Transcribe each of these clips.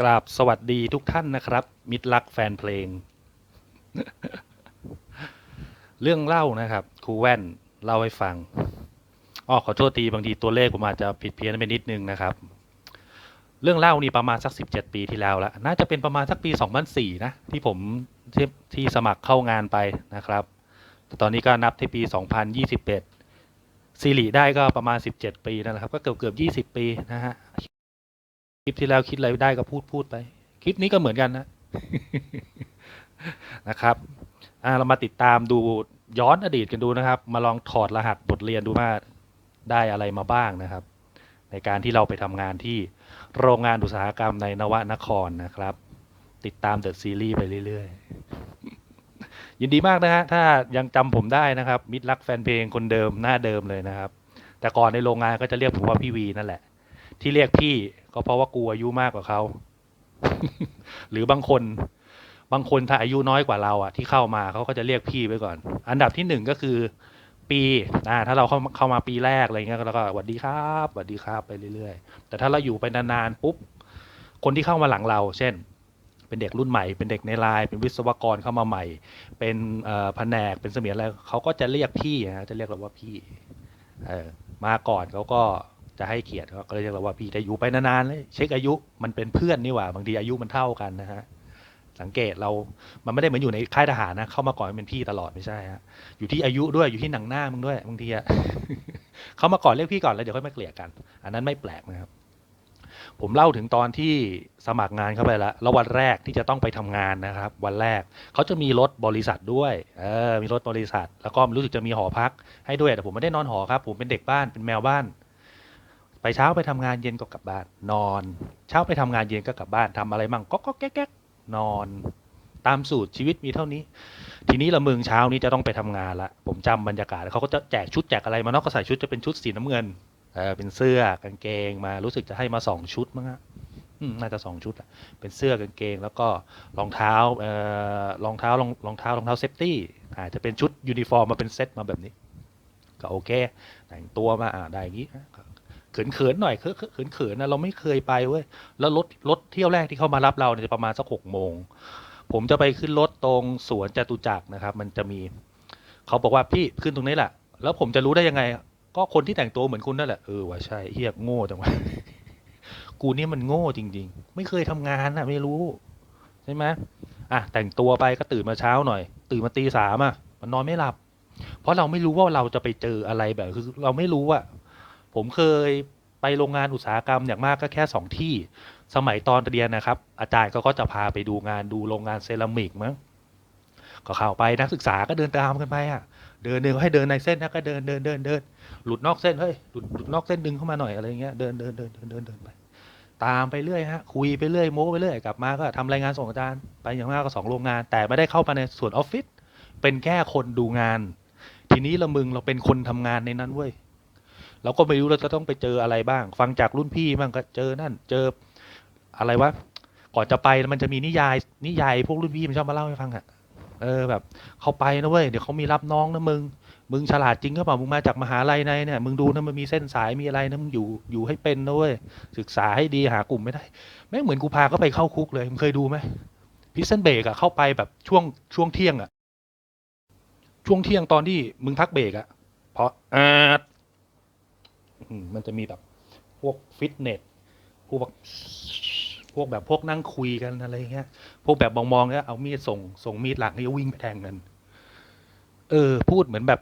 กราบสวัสดีทุกท่านนะครับ มิตรรักแฟนเพลง เรื่องเล่านะครับครูแว่นเล่าให้ฟังอ้อขอโทษทีบางทีตัวเลขผมอาจจะผิดเพี้ยนไปนิดนึงนะครับ เรื่องเล่านี่ประมาณสักสิบเจ็ดปีที่แล้วละน่าจะเป็นประมาณสักปีสองพันสี่นะที่ผมที่ที่สมัครเข้างานไปนะครับแต่ตอนนี้ก็นับที่ปีสองพันยี่สิบเอ็ดซีรีได้ก็ประมาณสิบเจ็ดปีนั่นแหละครับ ก็เกือบเกือบยี่สิบปีนะฮะ คลิปที่แล้วคิดอะไรได้ก็พูดพูดไป คลิปนี้ก็เหมือนกันนะนะครับอ่าเรามาติดตามดูย้อนอดีตกันดูนะครับ มาลองถอดรหัสบทเรียนดูว่าได้อะไรมาบ้างนะครับ ในการที่เราไปทำงานที่โรงงานอุตสาหกรรมในนวนครนะครับ ติดตามเดอะซีรีส์ไปเรื่อยๆ ยินดีมากนะฮะถ้ายังจำผมได้นะครับ มิตรรักแฟนเพลงคนเดิมหน้าเดิมเลยนะครับ แต่ก่อนในโรงงานก็จะเรียกผมว่าพี่วีนั่นแหละ ที่เรียกพี่ ก็เพราะว่ากูอายุมากกว่าเขา หรือบางคน บางคนถ้าอายุน้อยกว่าเราอะที่เข้ามาเขาก็จะเรียกพี่ไว้ก่อน อันดับที่หนึ่งก็คือ ปีอ่าถ้าเราเข้าเข้ามาปีแรกอะไรเงี้ยแล้วก็สวัสดีครับสวัสดีครับไปเรื่อยๆ แต่ถ้าเราอยู่ไปนานๆปุ๊บคนที่เข้ามาหลังเรา เช่น เป็นเด็กรุ่นใหม่ เป็นเด็กในไลน์เป็นวิศวกรเข้ามาใหม่ เป็นแผนกเป็นเสมียนอะไรเขาก็จะเรียกพี่ฮะจะเรียกเราว่าพี่เออมาก่อนเขาก็ จะให้เกียรติเขาก็เลยเรียกเราว่าพี่แต่อยู่ไปนานๆเลยเช็คอายุมันเป็นเพื่อนนี่หว่า บางทีอายุมันเท่ากันนะฮะสังเกตเรา มันไม่ได้เหมือนอยู่ในค่ายทหารนะ เข้ามาก่อนเป็นพี่ตลอดไม่ใช่ฮะ อยู่ที่อายุด้วย อยู่ที่หนังหน้ามึงด้วย บางทีอะเข้ามาก่อนเรียกพี่ก่อนแล้วเดี๋ยวค่อยมาเกลี่ยกัน อันนั้นไม่แปลกนะครับ ผมเล่าถึงตอนที่สมัครงานเข้าไปแล้ว แล้ววันแรกที่จะต้องไปทำงานนะครับ วันแรกเขาจะมีรถบริษัทด้วย เออ มีรถบริษัท แล้วก็รู้สึกจะมีหอพักให้ด้วย แต่ผมไม่ได้นอนหอครับ ผมเป็นเด็กบ้าน เป็นแมวบ้าน ไปเช้าไปทำงานเย็นก็กลับบ้าน นอน เช้าไปทำงานเย็นก็กลับบ้านทำอะไรมั่งก็ก็แก๊กแก๊กนอน ตามสูตรชีวิตมีเท่านี้ ทีนี้ละมึงเช้านี้จะต้องไปทำงานละผมจำบรรยากาศเขาก็จะแจกชุดแจกอะไรมาเนาะก็ใส่ชุดจะเป็นชุดสีน้ำเงินเออเป็นเสื้อกางเกงมารู้สึกจะให้มาสองชุดมั้งฮะน่าจะสองชุดเป็นเสื้อกางเกง แล้วก็รองเท้าเอ่อรองเท้ารองรองเท้ารองเท้าเซฟตี้อาจจะเป็นชุดยูนิฟอร์มมาเป็นเซตมาแบบนี้ ก็โอเค แต่งตัวมาอ่าได้อย่างนี้ เขินเขินๆหน่อยเขินเขินนๆนะเราไม่เคยไปเว้ยแล้วรถรถเที่ยวแรกที่เขามารับเราเนี่ยจะประมาณสักหกโมงผมจะไปขึ้นรถตรงสวนจตุจักรนะครับ มันจะมีเขาบอกว่าพี่ขึ้นตรงนี้แหละแล้วผมจะรู้ได้ยังไง ก็คนที่แต่งตัวเหมือนคุณนั่นแหละเออว่าใช่เฮียโง่จังวะกูเนี่ยมันโง่จริง ๆ ไม่เคยทำงานอะไม่รู้ใช่ไหมอะแต่งตัวไปก็ตื่นมาเช้าหน่อย ตื่นมาตีสามอะมันนอนไม่หลับ เพราะเราไม่รู้ว่าเราจะไปเจออะไรแบบคือ เราไม่รู้อะ ผมเคยไปโรงงานอุตสาหกรรมอย่างมากก็แค่สองที่ สมัยตอนเรียนนะครับ อาจารย์ก็ก็จะพาไปดูงานดูโรงงานเซรามิกมั้งก็เข้าไปนักศึกษาก็เดินตามกันไปอะ เดินเดินให้เดินในเส้นนะก็เดินเดินเดินเดินหลุดนอกเส้นเฮ้ยหลุดหลุดนอกเส้นดึงเข้ามาหน่อยอะไรเงี้ยเดินเดินเดินเดินเดินเดินไป ตามไปเรื่อยฮะคุยไปเรื่อยโม้ไปเรื่อยกลับมาก็ทำรายงานส่งอาจารย์ไปอย่างมากก็สองโรงงาน แต่ไม่ได้เข้ามาในส่วนออฟฟิศเป็นแค่คนดูงาน ทีนี้ละมึงเราเป็นคนทำงานในนั้นเว้ย เราก็ไม่รู้เราจะต้องไปเจออะไรบ้าง ฟังจากรุ่นพี่บ้างก็เจอนั่นเจออะไรวะก่อนจะไปมันจะมีนิยาย นิยายพวกรุ่นพี่มันชอบมาเล่าให้ฟังอะเออแบบเขาไปนะเว้ยเดี๋ยวเขามีรับน้องนะมึงมึงฉลาดจริงก็เปล่ามึงมาจากมหาลัยในเนี่ยมึงดูนะมันมีเส้นสายมีอะไรนะมึงอยู่อยู่ให้เป็นนะเว้ยศึกษาให้ดีหากลุ่มไม่ได้แม่งเหมือนกูพาเขาไปเข้าคุกเลยมึงเคยดูไหมพิซเซนเบรกอะเข้าไปแบบช่วงช่วงเที่ยงอะช่วงเที่ยงตอนที่มึงพักเบรกอะเพราะอาด มันจะมีแบบพวกฟิตเนสพวกพวกแบบพวกนั่งคุยกันอะไรเงี้ย พวกแบบมองๆแล้วเอามีดส่งส่งมีดหลังนี่วิ่งไปแทงกันเออ พูดเหมือนแบบ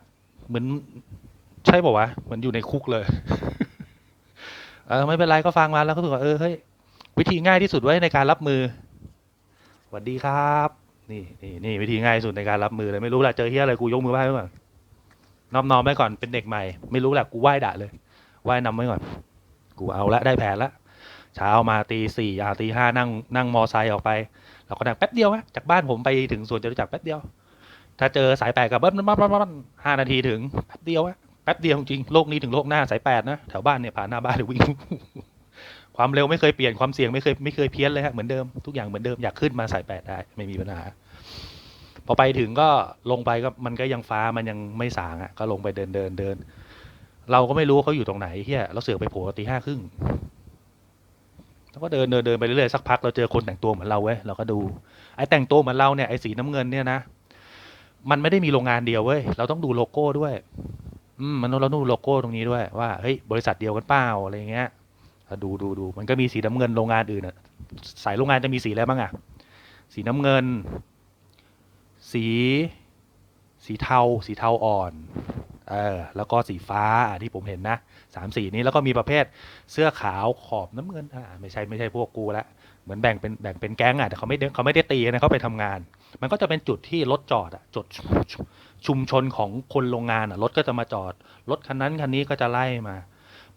เหมือน ใช่ป่าวะเหมือนอยู่ในคุกเลย เออไม่เป็นไรก็ฟังมาแล้วก็รู้สึกว่าเออเฮ้ยวิธีง่ายที่สุดไว้ในการรับมือสวัสดีครับ นี่นี่นี่วิธีง่ายที่สุดในการรับมือเลยไม่รู้แหละเจอเฮียอะไรกูยกมือไหว้ไว้ก่อนนอบน้อมไว้ก่อนเป็นเด็กใหม่ ไม่รู้แหละกูไหว้ด่าเลย ไหว้นำไว้ก่อนกูเอาละได้แผนละเช้ามาตีสี่อาตีห้านั่งนั่งมอไซค์ออกไป เราก็นั่งแป๊บเดียวฮะจากบ้านผมไปถึงสวนจตุจักรแป๊บเดียว ถ้าเจอสายแปดกับเบิ้ลปั๊บปั๊บปั๊บห้านาทีถึงแป๊บเดียวอะแป๊บเดียวจริงโลกนี้ถึงโลกหน้าสายแปดนะแถวบ้านเนี่ยผ่านหน้าบ้านเลยวิ่งความเร็วไม่เคยเปลี่ยนความเสี่ยงไม่เคยไม่เคยเพี้ยนเลยฮะเหมือนเดิมทุกอย่างเหมือนเดิมอยากขึ้นมาสายแปดได้ไม่มีปัญหาพอไปถึงก็ลงไปก็มันก็ยังฟ้ามันยังไม่สางอะก็ลงไปเดินเดินเดิน เราก็ไม่รู้ว่าเขาอยู่ตรงไหนเฮียเราเสือกไปโผล่ตีห้าครึ่งก็เดินเดินเดินไปเรื่อยๆสักพักเราเจอคนแต่งตัวเหมือนเราเว้ยเราก็ดูไอ้แต่งตัวเหมือนเราเนี่ยไอ้สีน้ำเงินเนี่ยนะมันไม่ได้มีโรงงานเดียวเว้ยเราต้องดูโลโก้ด้วย อืมมันเราต้องดูโลโก้ตรงนี้ด้วยว่าเฮ้ยบริษัทเดียวกันเปล่าอะไรเงี้ยดูดูดูมันก็มีสีน้ำเงินโรงงานอื่นอะสายโรงงานจะมีสีอะไรบ้างอะสีน้ำเงิน สี สีเทา สีเทาอ่อนเออแล้วก็สีฟ้าอะที่ผมเห็นนะสามสีนี้แล้วก็มีประเภทเสื้อขาวขอบน้ำเงินอ่าไม่ใช่ไม่ใช่พวกกูละเหมือนแบ่งเป็นแบ่งเป็นแก๊งอะแต่เขาไม่เขาไม่ได้ตีนะเขาไปทำงาน มันก็จะเป็นจุดที่รถจอดอะจุดชุมชนของคนโรงงานอะรถก็จะมาจอดรถคันนั้นคันนี้ก็จะไล่มา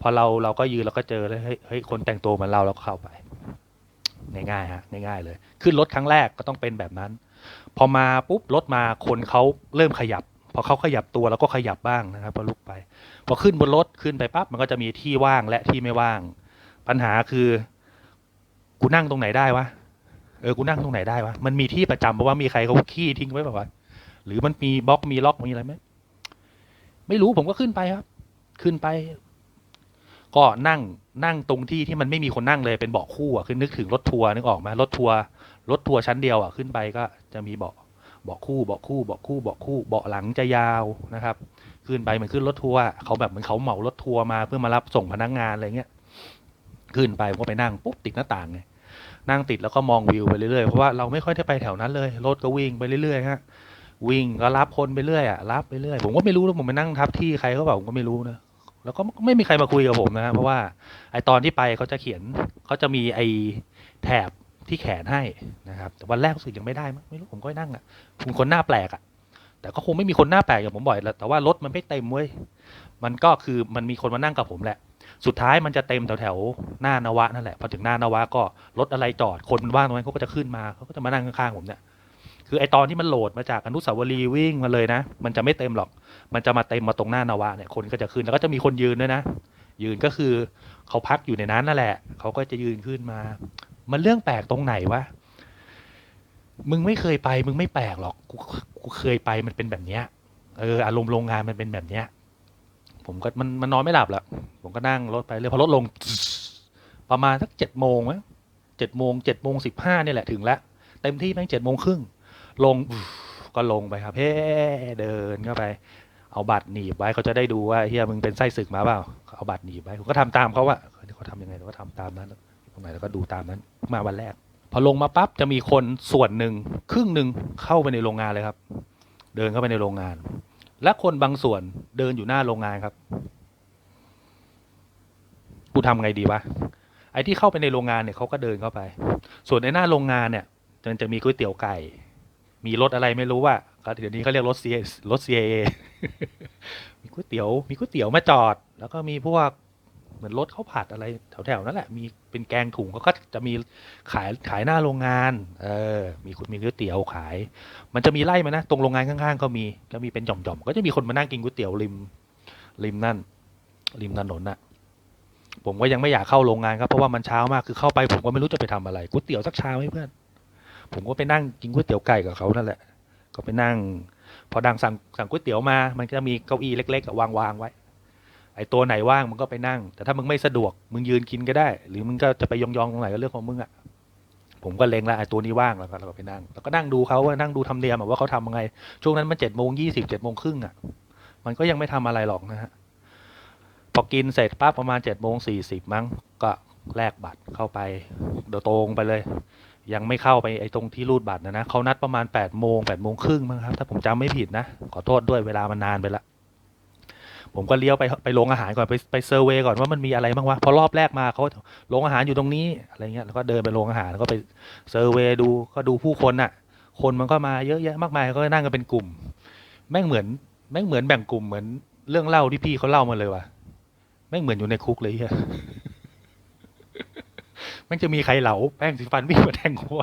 พอเราเราก็ยืนเราก็เจอเลยเฮ้ยเฮ้ยคนแต่งตัวเหมือนเราเราก็เข้าไปง่ายๆฮะง่ายๆเลย ขึ้นรถครั้งแรกก็ต้องเป็นแบบนั้น พอมาปุ๊บรถมาคนเขาเริ่มขยับ พอเขาขยับตัวเราก็ขยับบ้างนะครับพอลุกไป พอขึ้นบนรถขึ้นไปปั๊บมันก็จะมีที่ว่างและที่ไม่ว่าง ปัญหาคือ กูนั่งตรงไหนได้วะเออกูนั่งตรงไหนได้วะมันมีที่ประจำเพราะว่ามีใครเขาขี้ทิ้งไว้แบบว่าหรือมันมีบล็อกมีล็อกมีอะไรไหมไม่รู้ผมก็ขึ้นไปครับ ขึ้นไป ก็นั่งนั่งตรงที่ที่มันไม่มีคนนั่งเลยเป็นเบาะคู่อะคือนึกถึงรถทัวร์นึกออกไหมรถทัวร์รถทัวร์ชั้นเดียวอะขึ้นไปก็จะมีเบาะ เบาะคู่เบาะคู่เบาะคู่เบาะคู่เบาะหลังจะยาวนะครับขึ้นไปเหมือนขึ้นรถทัวร์เขาแบบเหมือนเขาเหมารถทัวร์มาเพื่อมารับส่งพนักงานอะไรเงี้ยขึ้นไปผมก็ไปนั่งปุ๊บติดหน้าต่างไงนั่งติดแล้วก็มองวิวไปเรื่อยๆเพราะว่าเราไม่ค่อยได้ไปแถวนั้นเลยรถก็วิ่งไปเรื่อยๆฮะวิ่งก็รับคนไปเรื่อยอะรับไปเรื่อยผมก็ไม่รู้นะผมไปนั่งทับที่ใครเขาบอกผมก็ไม่รู้นะแล้วก็ไม่มีใครมาคุยกับผมนะเพราะว่าไอตอนที่ไปเขาจะเขียนเขาจะมีไอแถบ ที่แขนให้นะครับ แต่วันแรกรู้สึกยังไม่ได้มั้งไม่รู้ผมก็นั่งอะผมคนหน้าแปลกอะ แต่ก็คงไม่มีคนหน้าแปลกอย่างผมบ่อยแล้วแต่ว่ารถมันไม่เต็มเว้ยมันก็คือมันมีคนมานั่งกับผมแหละ สุดท้ายมันจะเต็มแถวแถวหน้านวะนั่นแหละพอถึงหน้านวะก็รถอะไรจอดคนมันว่างตรงนั้นเขาก็จะขึ้นมาเขาก็จะมานั่งข้างๆผมเนี่ยคือไอตอนที่มันโหลดมาจากอนุสาวรีย์วิ่งมาเลยนะ มันจะไม่เต็มหรอก มันจะมาเต็มมาตรงหน้านาวะเนี่ยคนก็จะขึ้นแล้วก็จะมีคนยืนด้วยนะ ยืนก็คือเขาพักอยู่ในนั้นนั่นแหละ เขาก็จะยืนขึ้นมา มันเรื่องแปลกตรงไหนวะมึงไม่เคยไป มึงไม่แปลกหรอกกูกูเคยไปมันเป็นแบบเนี้ยเอออารมณ์โรงงานมันเป็นแบบเนี้ย ผมก็มันมันนอนไม่หลับละผมก็นั่งรถไปเรื่อยพอรถลง ประมาณสักเจ็ดโมงมั้งเจ็ดโมงเจ็ดโมงสิบห้านี่แหละถึงแล้วเต็มที่แม่งเจ็ดโมงครึ่งลงก็ลงไปครับเฮ้เดินเข้าไป เอาบัตรหนีบไว้เขาจะได้ดูว่าเฮียมึงเป็นไส้ศึกมาเปล่าเอาบัตรหนีบไว้ผมก็ทำตามเขาว่าเขาทำยังไงเราก็ทำตามนั้น ตรงไหนเราก็ดูตามนั้นมาวันแรก พอลงมาปั๊บจะมีคนส่วนหนึ่งครึ่งหนึ่งเข้าไปในโรงงานเลยครับ เดินเข้าไปในโรงงาน และคนบางส่วนเดินอยู่หน้าโรงงานครับกูทำไงดีวะไอ้ที่เข้าไปในโรงงานเนี่ยเขาก็เดินเข้าไป ส่วนในหน้าโรงงานเนี่ยมันจะมีก๋วยเตี๋ยวไก่ มีรถอะไรไม่รู้ว่าเดี๋ยวนี้เขาเรียกรถ CA รถ CAA มีก๋วยเตี๋ยว มีก๋วยเตี๋ยวมาจอด แล้วก็มีพวก เหมือนรถข้าวผัดอะไรแถวๆนั่นแหละมีเป็นแกงถุงเขาก็จะมีขายขายหน้าโรงงาน เออ มีคุณมีก๋วยเตี๋ยวขาย มันจะมีไล่มานะ ตรงโรงงานข้างๆ ก็มีก็มีเป็นหย่อมๆก็จะมีคนมานั่งกินก๋วยเตี๋ยวริมริมนั่น ริมถนนน่ะ ผมก็ยังไม่อยากเข้าโรงงานครับเพราะว่ามันเช้ามากคือเข้าไปผมก็ไม่รู้จะไปทำอะไรก๋วยเตี๋ยวสักชามไหมเพื่อน ผมก็ไปนั่งกินก๋วยเตี๋ยวไก่กับเขานั่นแหละก็ไปนั่ง พอดังสั่งสั่งก๋วยเตี๋ยวมา มันก็จะมีเก้าอี้เล็กๆวางวางๆไว้ ไอ้ตัวไหนว่างมึงก็ไปนั่ง แต่ถ้ามึงไม่สะดวกมึงยืนกินก็ได้ หรือมึงก็จะไปยองๆตรงไหนก็เรื่องของมึงอะผมก็เล็งแล้วไอ้ตัวนี้ว่างแล้วก็เราก็ไปนั่งแล้วก็นั่งดูเขาว่านั่งดูทำเนียมว่าเขาทำยังไง ช่วงนั้นมันเจ็ดโมงยี่สิบเจ็ดโมงครึ่งอะ มันก็ยังไม่ทำอะไรหรอกนะฮะพอกินเสร็จปั๊บประมาณเจ็ดโมงสี่สิบมั้งก็แลกบัตรเข้าไปเดี๋ยวตรงไปเลย ยังไม่เข้าไปไอ้ตรงที่รูดบัตรนะนะเขานัดประมาณแปดโมงแปดโมงครึ่งมั้งครับถ้าผมจำไม่ผิดนะขอโทษด้วยเวลามันนานไปละ ผมก็เลี้ยวไปไปโรงอาหารก่อนไปไปเซอร์เวยก่อนว่ามันมีอะไรบ้างวะพอรอบแรกมาเขาโรงอาหารอยู่ตรงนี้อะไรเงี้ยแล้วก็เดินไปโรงอาหารแล้วก็ไปเซอร์เวยดูก็ดูผู้คนน่ะ คนมันก็มาเยอะแยะมากมายก็นั่งกันเป็นกลุ่ม แม่งเหมือนแม่งเหมือนแบ่งกลุ่มเหมือนเรื่องเล่าที่พี่เขาเล่ามาเลยว่ะแม่งเหมือนอยู่ในคุกเลยเฮียแม่งจะมีใครเหลาแป้งสีฟันวิ่งมาแทงหัว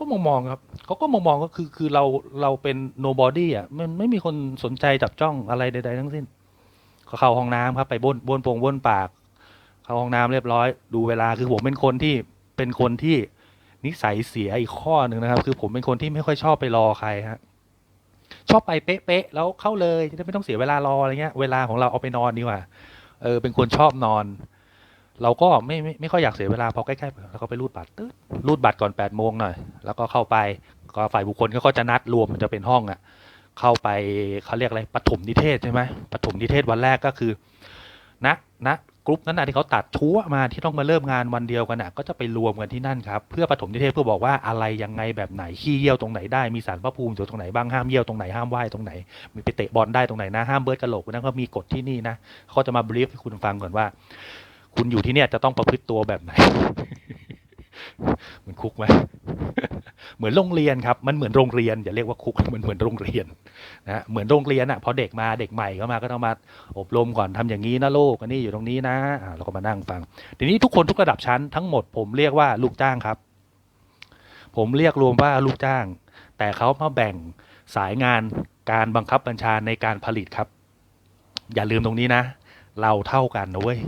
ก็มองมองๆครับเขาก็มองมองๆก็คือคือเราเราเป็น nobody อะมันไม่มีคนสนใจจับจ้องอะไรใด ๆ ทั้งสิ้นก็เข้าห้องน้ำครับ ไปบ้วนบ้วนโปงบ้วนปาก เข้าห้องน้ำเรียบร้อย ดูเวลาคือผมเป็นคนที่เป็นคนที่นิสัยเสียอีกข้อหนึ่งนะครับ คือผมเป็นคนที่ไม่ค่อยชอบไปรอใครฮะชอบไปเป๊ะๆแล้วเข้าเลยจะได้ไม่ต้องเสียเวลารออะไรเงี้ย เวลาของเราเอาไปนอนดีกว่าเออเป็นคนชอบนอน เราก็ไม่ไม่ไม่ค่อยอยากเสียเวลาพอใกล้ๆแล้วก็ไปรูดบัตรตึ๊ดรูดบัตรก่อน8ปดโมงหน่อย แล้วก็เข้าไปก็ฝ่ายบุคคลก็ก็จะนัดรวมมันจะเป็นห้องอะเข้าไปเขาเรียกอะไรปฐมนิเทศใช่ไหมปฐมนิเทศวันแรกก็คือนะนะกรุ๊ปนั้นนะที่เขาตัดชั่วมาที่ต้องมาเริ่มงานวันเดียวกันนะก็จะไปรวมกันที่นั่นครับเพื่อปฐมนิเทศเพื่อบอกว่าอะไรยังไงแบบไหนขี้เยี่ยวตรงไหนได้มีสารพระภูมิอยู่ตรงไหนบ้างห้ามเยี่ยวตรงไหนห้ามว่ายตรงไหน มีไปเตะบอลได้ตรงไหนนะห้ามเบิร์ดกระโหลกนะก็มีกฎที่นี่นะเขาจะมาบรีฟให้คุณฟังก่อนว่า คุณอยู่ที่เนี่ยจะต้องประพฤติตัวแบบไหน เหมือนคุกไหมเหมือนโรงเรียนครับ มันเหมือนโรงเรียนอย่าเรียกว่าคุกมันเหมือนโรงเรียนนะฮะเหมือนโรงเรียนอะพอเด็กมาเด็กใหม่เข้ามาก็ต้องมาอบรมก่อนทำอย่างนี้นะโลกอันนี้อยู่ตรงนี้นะเราก็มานั่งฟังทีนี้ทุกคนทุกระดับชั้นทั้งหมดผมเรียกว่าลูกจ้างครับ ผมเรียกรวมว่าลูกจ้าง แต่เขามาแบ่งสายงานการบังคับบัญชาในการผลิตครับ อย่าลืมตรงนี้นะ เราเท่ากันนะเว้ย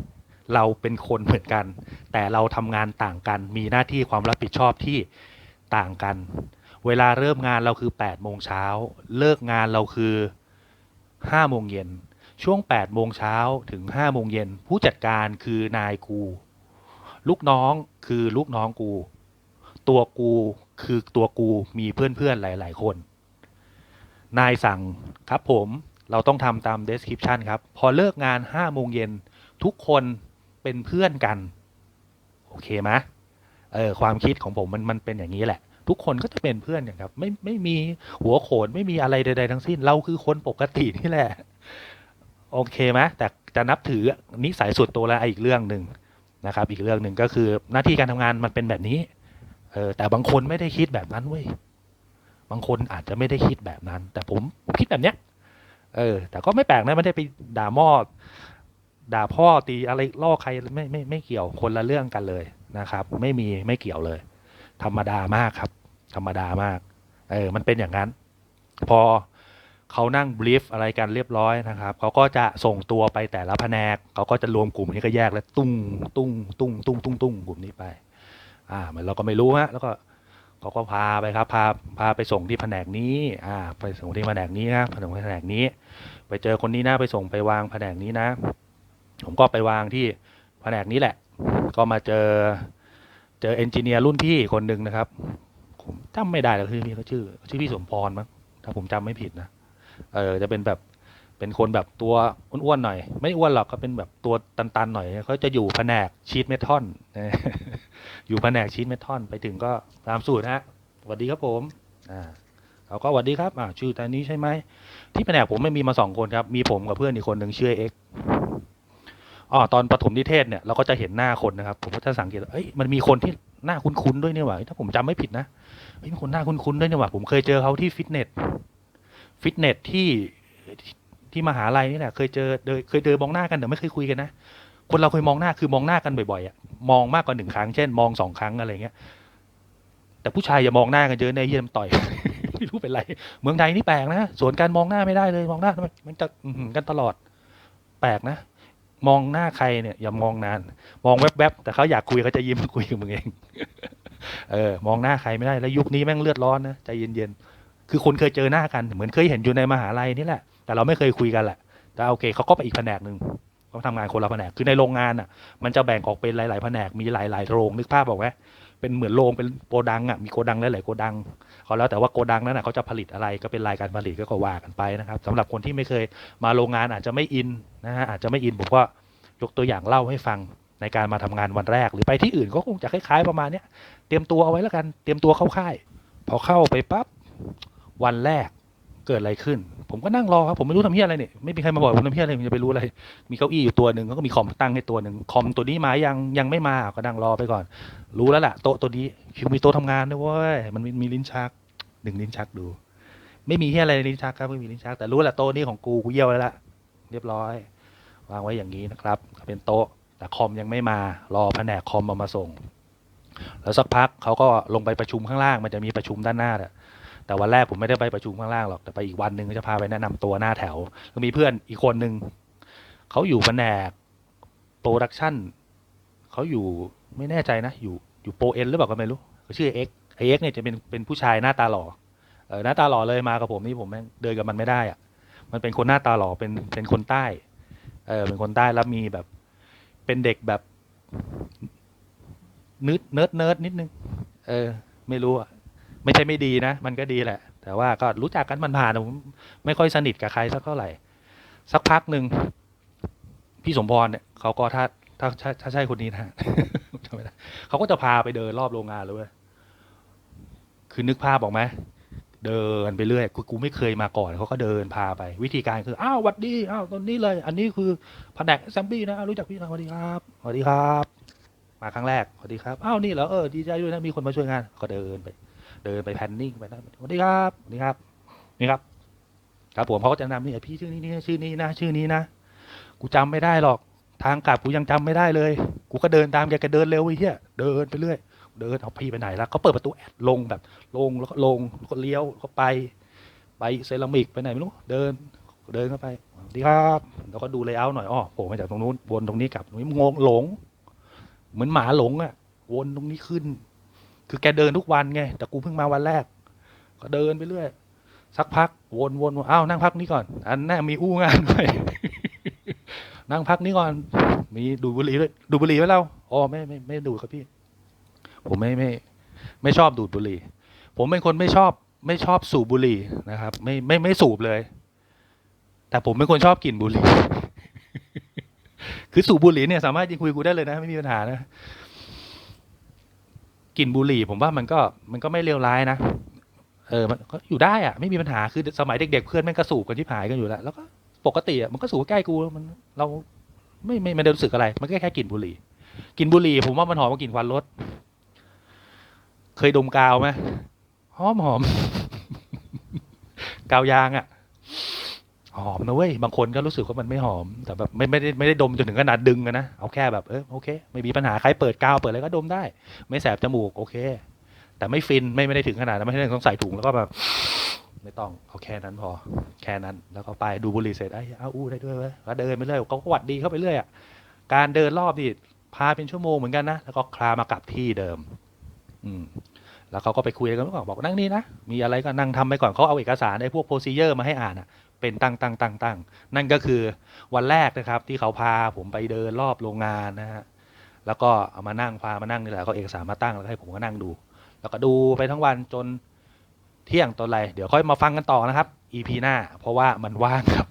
เราเป็นคนเหมือนกัน แต่เราทำงานต่างกัน มีหน้าที่ความรับผิดชอบที่ต่างกัน เวลาเริ่มงานเราคือ8โมงเช้า เลิกงานเราคือ5โมงเย็น ช่วง8โมงเช้าถึง5โมงเย็นผู้จัดการคือนายกู ลูกน้องคือลูกน้องกู ตัวกูคือตัวกูมีเพื่อนๆหลายๆคน นายสั่งครับผมเราต้องทำตาม description ครับ พอเลิกงาน5โมงเย็นทุกคน เป็นเพื่อนกัน โอเคไหมเออความคิดของผมมันมันเป็นอย่างนี้แหละ ทุกคนก็จะเป็นเพื่อนกันครับ ไม่ไม่มีหัวโขนไม่มีอะไรใด ๆ ทั้งสิ้น เราคือคนปกตินี่แหละ โอเคไหมแต่จะนับถือนิสัยส่วนตัวแล้วอีกเรื่องหนึ่งนะครับ อีกเรื่องหนึ่งก็คือหน้าที่การทำงานมันเป็นแบบนี้ เออแต่บางคนไม่ได้คิดแบบนั้นเว้ยบางคนอาจจะไม่ได้คิดแบบนั้น แต่ผมผมคิดแบบเนี้ยเออ แต่ก็ไม่แปลกนะไม่ได้ไปด่าหม้อ ด่าพ่อตีอะไรล่อใครไม่ไม่ไม่เกี่ยวคนละเรื่องกันเลยนะครับ ไม่มีไม่เกี่ยวเลย ธรรมดามากครับ ธรรมดามากเออมันเป็นอย่างนั้น พอเขานั่งบรีฟอะไรกันเรียบร้อยนะครับเขาก็จะส่งตัวไปแต่ละแผนกเขาก็จะรวมกลุ่มนี้ก็แยกแล้วตุ้งตุ้งตุ้งตุ้งตุ้งตุ้งกลุ่มนี้ไป อ่าเหมือนเราก็ไม่รู้ฮะแล้วก็เขาก็พาไปครับพาพาไปส่งที่แผนกนี้อ่าไปส่งที่แผนกนี้นะไปส่งที่แผนกนี้ ไปเจอคนนี้นะไปส่งไปวางแผนกนี้นะ ผมก็ไปวางที่แผนกนี้แหละ ก็มาเจอเจอเอนจิเนียร์รุ่นพี่คนหนึ่งนะครับ ผมจำไม่ได้แล้วชื่อพี่เขาชื่อ ชื่อพี่สมพรมั้งถ้าผมจำไม่ผิดนะเออจะเป็นแบบเป็นคนแบบตัวอ้วนๆหน่อย ไม่อ้วนหรอกก็เป็นแบบตัวตันๆหน่อยเขาจะอยู่แผนกชีตเมทัลอยู่แผนกชีตเมทัลไปถึงก็ตามสูตรฮะสวัสดีครับผมอ่าเขาก็สวัสดีครับอ่าชื่อแต่นี้ใช่ไหมที่แผนกผมไม่มีมาสองคนครับ มีผมกับเพื่อนอีกคนหนึ่งชื่อเอ็ก อ๋อตอนปฐมนิเทศเนี่ยเราก็จะเห็นหน้าคนนะครับ ผมก็จะสังเกตว่าเอ้ยมันมีคนที่หน้าคุ้นๆด้วยเนี่ยว่าถ้าผมจำไม่ผิดนะเฮ้ยมีคนหน้าคุ้นๆด้วยเนี่ยว่าผมเคยเจอเขาที่ฟิตเนสฟิตเนสที่ที่มหาลัยนี่แหละเคยเจอเดินเคยเดินมองหน้ากันแต่ไม่เคยคุยกันนะคนเราเคยมองหน้าคือมองหน้ากันบ่อยๆอะมองมากกว่าหนึ่งครั้งเช่น มองสองครั้งอะไรเงี้ยแต่ผู้ชายอย่ามองหน้ากันเยอะในเยี่ยมต่อยไม่รู้เป็นไร เมืองไทยนี่แปลกนะส่วนการมองหน้าไม่ได้เลยมองหน้ามันจะกันตลอด แปลกนะ มองหน้าใครเนี่ยอย่ามองนาน มองแวบๆแต่เขาอยากคุยเขาจะยิ้มคุยกับมึงเอง เออ มองหน้าใครไม่ได้แล้วยุคนี้แม่งเลือดร้อนนะใจเย็นๆคือคนเคยเจอหน้ากันเหมือนเคยเห็นอยู่ในมหาลัยนี่แหละ แต่เราไม่เคยคุยกันแหละแต่โอเคเขาก็ไปอีกแผนกหนึ่งเขาทำงานคนละแผนกคือในโรงงานอะ มันจะแบ่งออกเป็นหลาย ๆ แผนกมีหลาย ๆ โรงนึกภาพบอกไหม เป็นเหมือนโรงเป็นโกดังอะมีโกดังหลายๆโกดังเขาแล้วแต่ว่าโกดังนั้นอะเขาจะผลิตอะไรก็เป็นรายการผลิตก็ก็ว่ากันไปนะครับสำหรับคนที่ไม่เคยมาโรงงานอาจจะไม่อินนะฮะอาจจะไม่อินผมก็ยกตัวอย่างเล่าให้ฟังในการมาทำงานวันแรก หรือไปที่อื่นก็คงจะคล้ายๆประมาณเนี้ยเตรียมตัวเอาไว้แล้วกันเตรียมตัวเข้าค่าย พอเข้าไปปั๊บวันแรก เกิดอะไรขึ้น ผมก็นั่งรอครับ ผมไม่รู้ทำเพี้ยอะไรเนี่ยไม่มีใครมาบอกผมทำเพี้ยอะไรผมจะไปรู้อะไร มีเก้าอี้อยู่ตัวหนึ่งแล้วก็มีคอมตั้งให้ตัวหนึ่งคอมตัวนี้มายังยังไม่มาก็นั่งรอไปก่อน รู้แล้วล่ะโต๊ะตัวนี้คือมีโต๊ะทำงานด้วยเว้ยมันมีมีลิ้นชักดึงลิ้นชักดู ไม่มีเฮียอะไรในลิ้นชักครับไม่มีลิ้นชัก แต่รู้แหละโต๊ะนี้ของกูกูเยี่ยวแล้วล่ะเรียบร้อย วางไว้อย่างนี้นะครับ เป็นโต๊ะแต่คอมยังไม่มารอแผนกคอมเอามาส่ง แล้วสักพักเขาก็ลงไปประชุมข้างล่าง มันจะมีประชุมด้านหน้าแหละ แต่วันแรกผมไม่ได้ไปประชุมข้างล่างหรอกแต่ไปอีกวันหนึ่งก็จะพาไปแนะนำตัวหน้าแถวมีเพื่อนอีกคนหนึ่งเขาอยู่แผนกโปรดักชั่นเขาอยู่ไม่แน่ใจนะ อยู่อยู่โปรเอ็นหรือเปล่าก็ไม่รู้เขาชื่อเอ็กไอเอ็กเนี่ยจะเป็นเป็นผู้ชายหน้าตาหล่อเออหน้าตาหล่อเลยมากับผมนี่ผมเดินกับมันไม่ได้อะมันเป็นคนหน้าตาหล่อเป็นเป็นคนใต้เออเป็นคนใต้แล้วมีแบบ เป็นเด็กแบบนึดเนิร์ดเนิร์ดนิดนึง เออ ไม่รู้อะ ไม่ใช่ไม่ดีนะ มันก็ดีแหละ แต่ว่าก็รู้จักกันมันผ่านผมไม่ค่อยสนิทกับใครสักเท่าไหร่ สักพักหนึ่งพี่สมพรเนี่ยเขาก็ถ้าถ้าถ้าใช่คนนี้นะจำไม่ได้เขาก็จะพาไปเดินรอบโรงงานเลยเว้ยคือนึกภาพออกไหมเดินไปเรื่อยกูกูไม่เคยมาก่อนเขาก็เดินพาไป วิธีการคืออ้าวหวัดดีอ้าวตอนนี้เลย อันนี้คือแผนกแซมบี้นะรู้จักพี่นะสวัสดีครับสวัสดีครับ มาครั้งแรกสวัสดีครับอ้าวนี่เหรอเออดีใจด้วยนะมีคนมาช่วยงานก็เดินไป เดินไปแพนนิ่งไปนะสวัสดีครับสวัสดีครับ นี่ครับ ครับผมเขาก็จะนำนี่พี่ชื่อนี้นี่ชื่อนี้นะชื่อนี้นะกูจำไม่ได้หรอก ทางกลับกูยังจำไม่ได้เลย กูก็เดินตามแกแกเดินเร็วไอ้เหี้ยเดินไปเรื่อยเดินเอาพี่ไปไหนแล้วเขาเปิดประตูแอดลงแบบ ลงแล้วก็ลงแล้วก็เลี้ยวแล้วก็ไป ไปเซรามิกไปไหนไม่รู้เดินเดินเข้าไปสวัสดีครับแล้วก็ดูเลเยอร์หน่อยอ้อโผล่มาจากตรงนู้นวนตรงนี้กลับตรงนี้งงหลง เหมือนหมาหลงอะ วนตรงนี้ขึ้น คือแกเดินทุกวันไง แต่กูเพิ่งมาวันแรก ก็เดินไปเรื่อย สักพักวนวนอ้าวนั่งพักนี้ก่อน อันน่ามีอู้งานด้วยนั่งพักนี้ก่อน มีดูบุหรี่ด้วยดูบุหรี่ไว้เราอ๋อไม่ไม่ไม่ดูครับพี่ ผมไม่ไม่ ไม่ชอบดูดบุหรี่ ผมเป็นคนไม่ชอบ ไม่ชอบสูบบุหรี่นะครับ ไม่ไม่ไม่สูบเลย แต่ผมเป็นคนชอบกลิ่นบุหรี่ คือสูบบุหรี่เนี่ยสามารถยิงคุยกูได้เลยนะ ไม่มีปัญหานะ กลิ่นบุหรี่ผมว่ามันก็มันก็ไม่เลวร้ายนะ เออมันก็อยู่ได้อะไม่มีปัญหาคือสมัยเด็กๆเพื่อนแม่งก็สูบกันที่ผายกันอยู่แล้วแล้วก็ปกติอะมันก็สูบใกล้กูมันเราไม่ไม่ไม่ได้รู้สึกอะไร มันก็แค่กลิ่นบุหรี่กลิ่นบุหรี่ผมว่ามันหอมกว่ากลิ่นควันรถ เคยดมกาวไหมหอมหอม กาวยางอะ หอมนะเว้ยบางคนก็รู้สึกว่ามันไม่หอม แต่แบบไม่ไม่ได้ไม่ได้ดมจนถึงขนาดดึงนะเอาแค่แบบเออโอเค ไม่มีปัญหาใครเปิดกาวเปิดอะไรก็ดมได้ ไม่แสบจมูกโอเค แต่ไม่ฟินไม่ไม่ได้ถึงขนาดนั้นไม่ใช่ต้องใส่ถุงแล้วก็แบบไม่ต้องเอาแค่นั้นพอแค่นั้นแล้วก็ไปดูบุหรี่เสร็จไอ้เอาอู้ได้ด้วยเว้ยก็เดินไปเรื่อยเขาก็หวัดดีเข้าไปเรื่อยอะการเดินรอบนี่พาเป็นชั่วโมงเหมือนกันนะแล้วก็คลามากลับที่เดิม อืมแล้วเขาก็ไปคุยกันก่อนบอกนั่งนี่นะ มีอะไรก็นั่งทำไปก่อนเขาเอาเอกสารไอ้พวกโปรซีเจอร์มาให้อ่านอะ เป็นตั้งตั้งตั้งตั้งนั่นก็คือวันแรกนะครับที่เขาพาผมไปเดินรอบโรงงานนะฮะแล้วก็เอามานั่งพามานั่งนี่แหละเขาเอกสารมาตั้งแล้วให้ผมก็นั่งดู แล้วก็ดูไปทั้งวันจนเที่ยงตอนไรเดี๋ยวค่อยมาฟังกันต่อนะครับ EP หน้า เพราะว่ามันว่างครับ